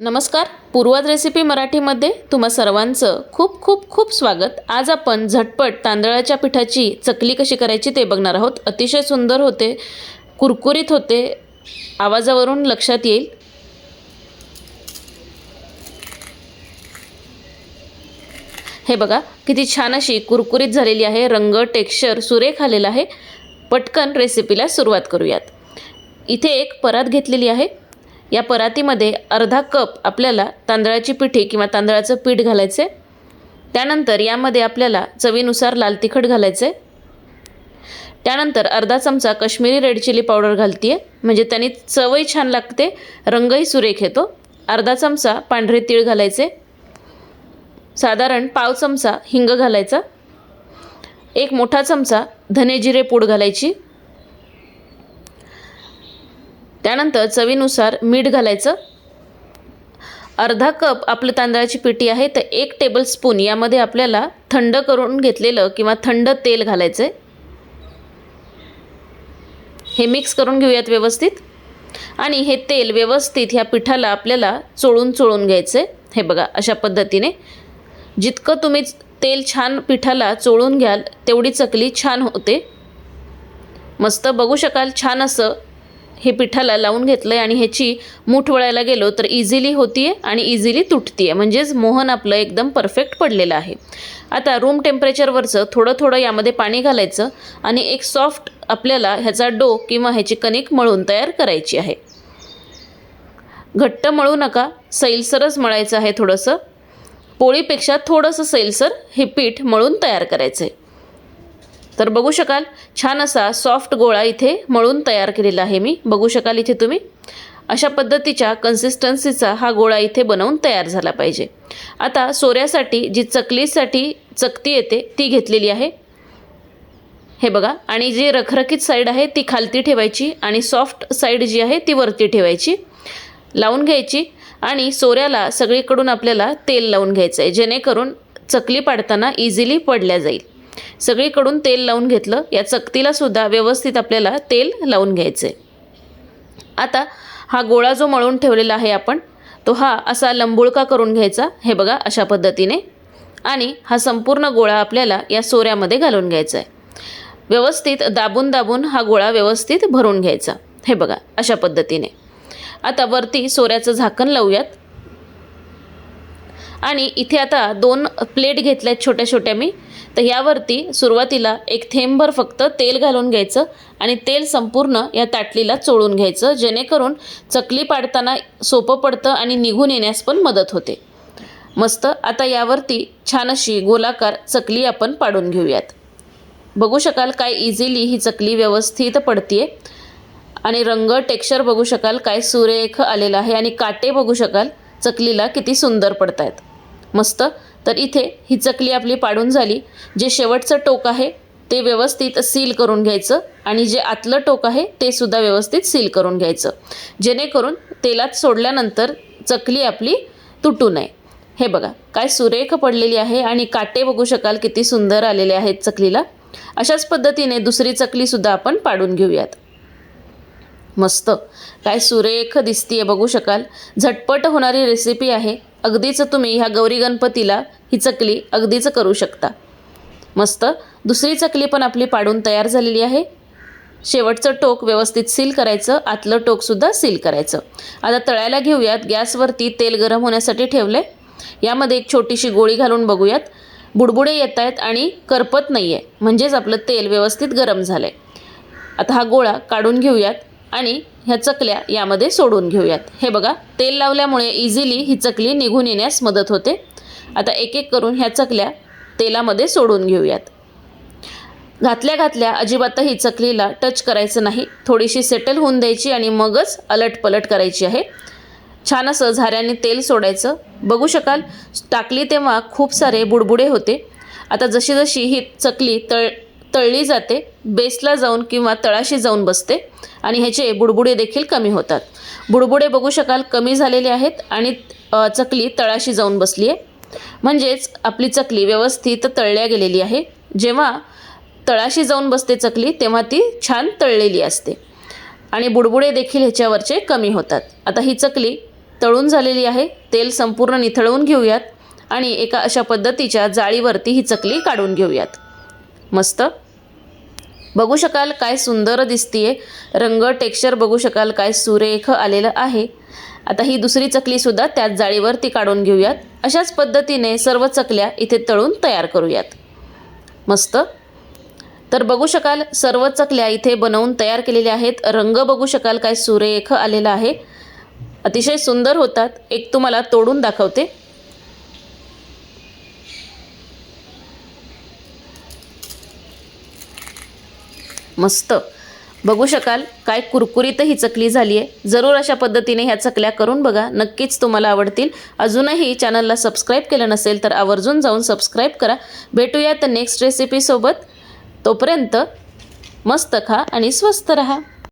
नमस्कार पूर्वात रेसिपी मराठीमध्ये तुम्हा सर्वांचं खूप खूप खूप स्वागत. आज आपण झटपट तांदळाच्या पिठाची चकली कशी करायची ते बघणार आहोत. अतिशय सुंदर होते कुरकुरीत होते. आवाजावरून लक्षात येईल. हे बघा किती छान अशी कुरकुरीत झालेली आहे. रंग टेक्स्चर सुरेख आलेला आहे. पटकन रेसिपीला सुरुवात करूयात. इथे एक परात घेतलेली आहे. या परातीमध्ये अर्धा कप आपल्याला तांदळाची पिठी किंवा तांदळाचं पीठ घालायचे. त्यानंतर यामध्ये आपल्याला चवीनुसार लाल तिखट घालायचे. त्यानंतर अर्धा चमचा कश्मीरी रेड चिली पावडर घालते आहे म्हणजे त्यांनी चवही छान लागते रंगही सुरेख येतो. अर्धा चमचा पांढरे तीळ घालायचे. साधारण पाव चमचा हिंग घालायचा. एक मोठा चमचा धने जिरे पूड घालायची. त्यानंतर चवीनुसार मीठ घालायचं. अर्धा कप आपलं तांदळाची पिठी आहे तर एक टेबलस्पून यामध्ये आपल्याला थंड करून घेतलेलं किंवा थंड तेल घालायचं आहे हे मिक्स करून घेऊयात व्यवस्थित. आणि हे तेल व्यवस्थित ह्या पिठाला आपल्याला चोळून चोळून घ्यायचं आहे हे बघा अशा पद्धतीने. जितकं तुम्ही तेल छान पिठाला चोळून घ्याल तेवढी चकली छान होते. मस्त बघू शकाल छान असं हे पिठाला लावून घेतलं आहे आणि ह्याची मूठ वळायला गेलो तर इझिली होती आहे आणि इझिली तुटतीये. आहे म्हणजेच मोहन आपलं एकदम परफेक्ट पडलेलं आहे. आता रूम टेम्परेचरवरचं थोडं थोडं यामध्ये पाणी घालायचं आणि एक सॉफ्ट आपल्याला ह्याचा डो किंवा ह्याची कणिक मळून तयार करायची आहे. घट्ट मळू नका सैलसरच मळायचं आहे थोडंसं. पोळीपेक्षा थोडंसं सैलसर हे पीठ मळून तयार करायचं आहे तर बघू शकाल छान असा सॉफ्ट गोळा इथे मळून तयार केलेला आहे मी. बघू शकाल इथे तुम्ही. अशा पद्धतीच्या कन्सिस्टन्सीचा हा गोळा इथे बनवून तयार झाला पाहिजे. आता सोऱ्यासाठी जी चकलीसाठी चकती येते ती घेतलेली आहे. हे बघा आणि जी रखरखीत साईड आहे ती खालती ठेवायची आणि सॉफ्ट साईड जी आहे ती वरती ठेवायची. लावून घ्यायची आणि सोऱ्याला सगळीकडून आपल्याला तेल लावून घ्यायचं आहे जेणेकरून चकली पाडताना इझिली पडल्या जाईल. सगळीकडून तेल लावून घेतलं. या चकतीला सुद्धा व्यवस्थित आपल्याला तेल लावून घ्यायचं आहे आता हा गोळा जो मळून ठेवलेला आहे आपण तो हा असा लंबुळका करून घ्यायचा हे बघा अशा पद्धतीने. आणि हा संपूर्ण गोळा आपल्याला या सोऱ्यामध्ये घालून घ्यायचा आहे व्यवस्थित दाबून दाबून हा गोळा व्यवस्थित भरून घ्यायचा. हे बघा अशा पद्धतीने. आता वरती सोऱ्याचं झाकण लावूयात. आणि इथे आता दोन प्लेट घेतल्या आहेत छोट्या छोट्या मी. तर यावरती सुरुवातीला एक थेंबभर फक्त तेल घालून घ्यायचं आणि तेल संपूर्ण या ताटलीला चोळून घ्यायचं जेणेकरून चकली पाडताना सोपं पडतं आणि निघून येण्यास पण मदत होते. मस्त आता यावरती छान अशी गोलाकार चकली आपण पाडून घेऊयात. बघू शकाल काय इझिली ही चकली व्यवस्थित पडतीये. आणि रंग टेक्स्चर बघू शकाल काय सुरेख आलेला आहे आणि काटे बघू शकाल. चकलीला किती सुंदर पडत आहेत मस्त. तर इथे ही चकली आपली पाडून झाली. जे शेवटचं टोक आहे ते व्यवस्थित सील करून घ्यायचं आणि जे आतलं टोक आहे ते सुद्धा व्यवस्थित सील करून घ्यायचं. जेणेकरून तेलात सोडल्यानंतर चकली आपली तुटू नये. हे बघा काय सुरेख पडलेली आहे आणि काटे बघू शकाल किती सुंदर आलेले आहेत चकलीला. अशाच पद्धतीने दुसरी चकलीसुद्धा आपण पाडून घेऊयात. मस्त. काय सुरेख दिसतीये बघू शकाल. झटपट होणारी रेसिपी आहे. अगदीच तुम्ही ह्या गौरी गणपतीला ही चकली अगदीच करू शकता. मस्त. दुसरी चकली पण आपली पाडून तयार झालेली आहे. शेवटचं टोक व्यवस्थित सील करायचं. आतलं टोकसुद्धा सील करायचं. आता तळायला घेऊयात. गॅसवरती तेल गरम होण्यासाठी ठेवलं आहे यामध्ये एक छोटीशी गोळी घालून बघूयात. बुडबुडे येत आहेत आणि करपत नाही आहे म्हणजेच आपलं तेल व्यवस्थित गरम झालं आहे आता हा गोळा काढून घेऊयात. आणि ह्या चकल्या यामध्ये सोडून घेऊयात. हे बघा तेल लावल्यामुळे इझिली ही चकली निघून येण्यास मदत होते. आता एक एक करून ह्या चकल्या तेलामध्ये सोडून घेऊयात. घातल्या घातल्या अजिबातही चकलीला टच करायचं नाही. थोडीशी सेटल होऊन द्यायची आणि मगच अलट पलट करायची आहे. छान असं झाऱ्याने तेल सोडायचं. बघू शकाल टाकली तेव्हा खूप सारे बुडबुडे होते. आता जशी जशी ही चकली तळ तळली जाते बेसला जाऊन किंवा तळाशी जाऊन बसते आणि ह्याचे बुडबुडे देखील कमी होतात. बुडबुडे बघू शकाल कमी झालेले आहेत आणि चकली तळाशी जाऊन बसली आहे म्हणजेच आपली चकली व्यवस्थित तळल्या गेलेली आहे. जेव्हा तळाशी जाऊन बसते चकली तेव्हा ती छान तळलेली असते. आणि बुडबुडे देखील ह्याच्यावरचे कमी होतात. आता ही चकली तळून झालेली आहे तेल संपूर्ण निथळवून घेऊयात आणि एका अशा पद्धतीच्या जाळीवरती ही चकली काढून घेऊयात. मस्त. बघू शकाल काय सुंदर दिसतीये. रंग टेक्स्चर बघू शकाल काय सुरेख आलेलं आहे. आता ही दुसरी चकलीसुद्धा त्याच जाळीवरती काढून घेऊयात. अशाच पद्धतीने सर्व चकल्या इथे तळून तयार करूयात. मस्त. तर बघू शकाल सर्व चकल्या इथे बनवून तयार केलेल्या आहेत. रंग बघू शकाल काय सुरेख आलेला आहे. अतिशय सुंदर होतात. एक तुम्हाला तोडून दाखवते. मस्त. बघू शकाल काय कुरकुरीत ही चकली झाली आहे जरूर अशा पद्धतीने ह्या चकल्या करून बघा. नक्कीच तुम्हाला आवडतील. अजूनही चॅनलला सबस्क्राईब केलं नसेल तर आवर्जून जाऊन सबस्क्राईब करा. भेटूयात नेक्स्ट रेसिपीसोबत तोपर्यंत मस्त खा आणि स्वस्त रहा.